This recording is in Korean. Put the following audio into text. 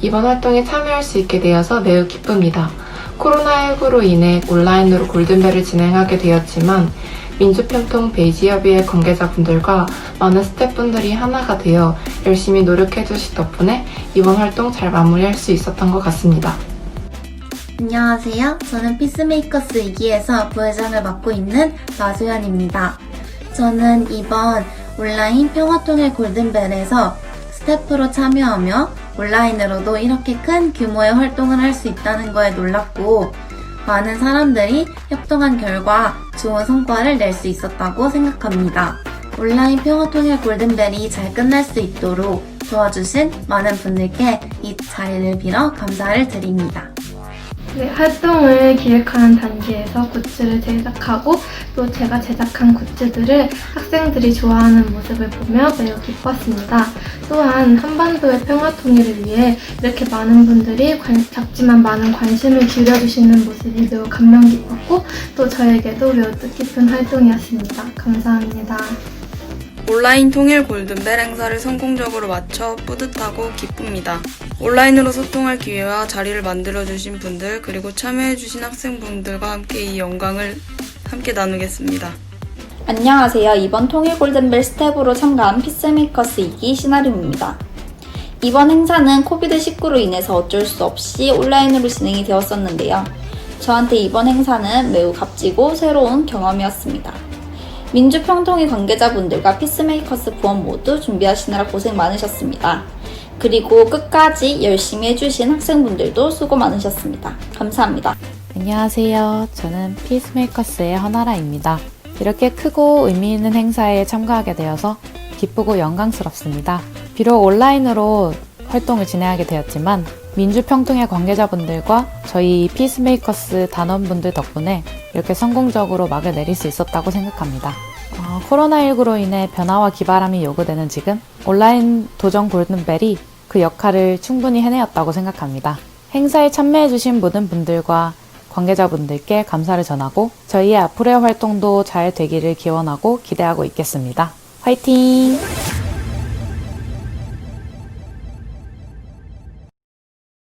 이번 활동에 참여할 수 있게 되어서 매우 기쁩니다. 코로나19로 인해 온라인으로 골든벨을 진행하게 되었지만 민주평통 베이지협의회 관계자분들과 많은 스태프분들이 하나가 되어 열심히 노력해 주신 덕분에 이번 활동 잘 마무리할 수 있었던 것 같습니다. 안녕하세요. 저는 피스메이커스 2기에서 부회장을 맡고 있는 마수연입니다. 저는 이번 온라인 평화통일 골든벨에서 스태프로 참여하며 온라인으로도 이렇게 큰 규모의 활동을 할 수 있다는 거에 놀랐고 많은 사람들이 협동한 결과 좋은 성과를 낼 수 있었다고 생각합니다. 온라인 평화통일 골든벨이 잘 끝날 수 있도록 도와주신 많은 분들께 이 자리를 빌어 감사를 드립니다. 네, 활동을 기획하는 단계에서 굿즈를 제작하고 또 제가 제작한 굿즈들을 학생들이 좋아하는 모습을 보며 매우 기뻤습니다. 또한 한반도의 평화 통일을 위해 이렇게 많은 분들이 관- 작지만 많은 관심을 기울여주시는 모습이 매우 감명 깊었고 또 저에게도 매우 뜻깊은 활동이었습니다. 감사합니다. 온라인 통일 골든벨 행사를 성공적으로 마쳐 뿌듯하고 기쁩니다. 온라인으로 소통할 기회와 자리를 만들어주신 분들, 그리고 참여해주신 학생분들과 함께 이 영광을 함께 나누겠습니다. 안녕하세요. 이번 통일 골든벨 스텝으로 참가한 피스메이커스 2기 시나림입니다. 이번 행사는 코비드19로 인해서 어쩔 수 없이 온라인으로 진행이 되었었는데요. 저한테 이번 행사는 매우 값지고 새로운 경험이었습니다. 민주평통의 관계자분들과 피스메이커스 부원 모두 준비하시느라 고생 많으셨습니다. 그리고 끝까지 열심히 해주신 학생분들도 수고 많으셨습니다. 감사합니다. 안녕하세요. 저는 피스메이커스의 허나라입니다. 이렇게 크고 의미 있는 행사에 참가하게 되어서 기쁘고 영광스럽습니다. 비록 온라인으로 활동을 진행하게 되었지만 민주평통의 관계자분들과 저희 피스메이커스 단원분들 덕분에 이렇게 성공적으로 막을 내릴 수 있었다고 생각합니다. 어, 코로나19로 인해 변화와 기바람이 요구되는 지금 온라인 도전 골든벨이 그 역할을 충분히 해내었다고 생각합니다. 행사에 참여해주신 모든 분들과 관계자분들께 감사를 전하고 저희의 앞으로의 활동도 잘 되기를 기원하고 기대하고 있겠습니다. 화이팅!